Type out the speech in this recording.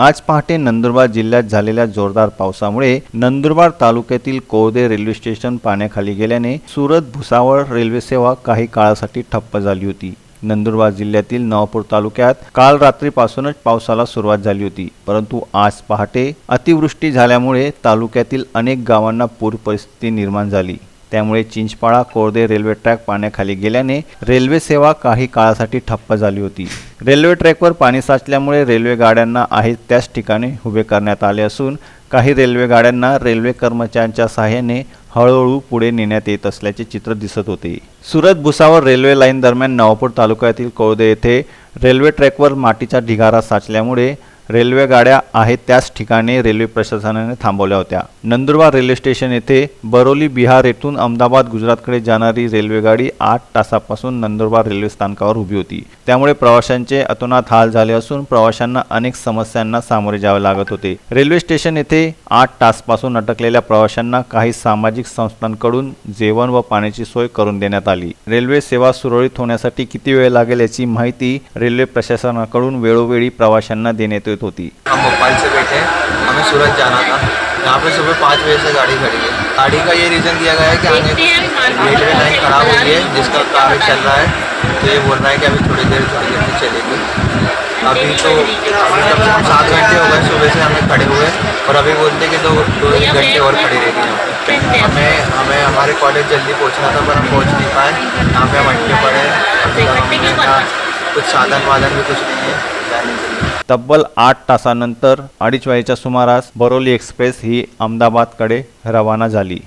आज पहाटे नंदुरबार जिल्ह्यात झालेल्या जोरदार पावसामुळे नंदुरबार तालुक्यातील कोवदे रेल्वे स्टेशन पाण्याखाली गेल्याने सुरत भुसावळ रेल्वे सेवा काही काळासाठी ठप्प झाली होती. नंदुरबार जिल्ह्यातील नवापूर तालुक्यात काल रात्रीपासूनच पावसाला सुरुवात झाली होती परंतु आज पहाटे अतिवृष्टी झाल्यामुळे तालुक्यातील अनेक गावांना पूर परिस्थिती निर्माण झाली. त्यामुळे चिंचपाळा कोरदे रेल्वे ट्रॅक पाण्याखाली गेल्याने रेल्वे सेवा काही काळासाठी ठप्प झाली होती. रेल्वे ट्रॅकवर पाणी साचल्यामुळे रेल्वे गाड्यांना आहे त्याच ठिकाणी उभे करण्यात आले असून काही रेल्वे गाड्यांना रेल्वे कर्मचाऱ्यांच्या सहाय्याने हळूहळू पुढे नेण्यात येत असल्याचे चित्र दिसत होते. सुरत भुसावळ रेल्वे लाईन दरम्यान नवापूर तालुक्यातील कोळदे येथे रेल्वे ट्रॅकवर मातीचा ढिगारा साचल्यामुळे रेल्वे गाड्या आहेत त्याच ठिकाणी रेल्वे प्रशासनाने थांबवल्या होत्या. नंदुरबार रेल्वे स्टेशन येथे बरोली बिहार येथून अहमदाबाद गुजरातकडे जाणारी रेल्वेगाडी आठ तासापासून नंदुरबार रेल्वे स्थानकावर उभी होती. त्यामुळे प्रवाशांचे अतोनात हाल झाले असून प्रवाशांना अनेक समस्यांना सामोरे जावे लागत होते. रेल्वे स्टेशन येथे आठ तासपासून अटकलेल्या प्रवाशांना काही सामाजिक संस्थांकडून जेवण व पाण्याची सोय करून देण्यात आली. रेल्वे सेवा सुरळीत होण्यासाठी किती वेळ लागेल याची माहिती रेल्वे प्रशासनाकडून वेळोवेळी प्रवाशांना देण्यात येत होती। हम भोपाल से बैठे हमें सूरत जाना था। यहाँ पे सुबह पाँच बजे से गाड़ी खड़ी है। गाड़ी का ये रीज़न दिया गया है कि आगे रेलवे लाइन खराब हो गई है जिसका कार्य चल रहा है। तो ये बोल रहा है कि अभी थोड़ी देर थोड़ी देर में चलेगी। अभी तो अभी कम से कम सात घंटे हो गए सुबह से हमें खड़े हुए। और अभी बोलते कि दो दो एक घंटे और खड़ी रहेगी हमें हमें हमारे कॉलेज जल्दी पहुँचना था पर हम पहुँच नहीं पाए। यहाँ पे हम अटके पड़े हैं। कुछ साधन वाधन भी कुछ नहीं है जाने के लिए तब्बल आठ तासानंतर अडीच वाजेच्या सुमारास बरोली एक्सप्रेस ही अहमदाबादकडे रवाना झाली.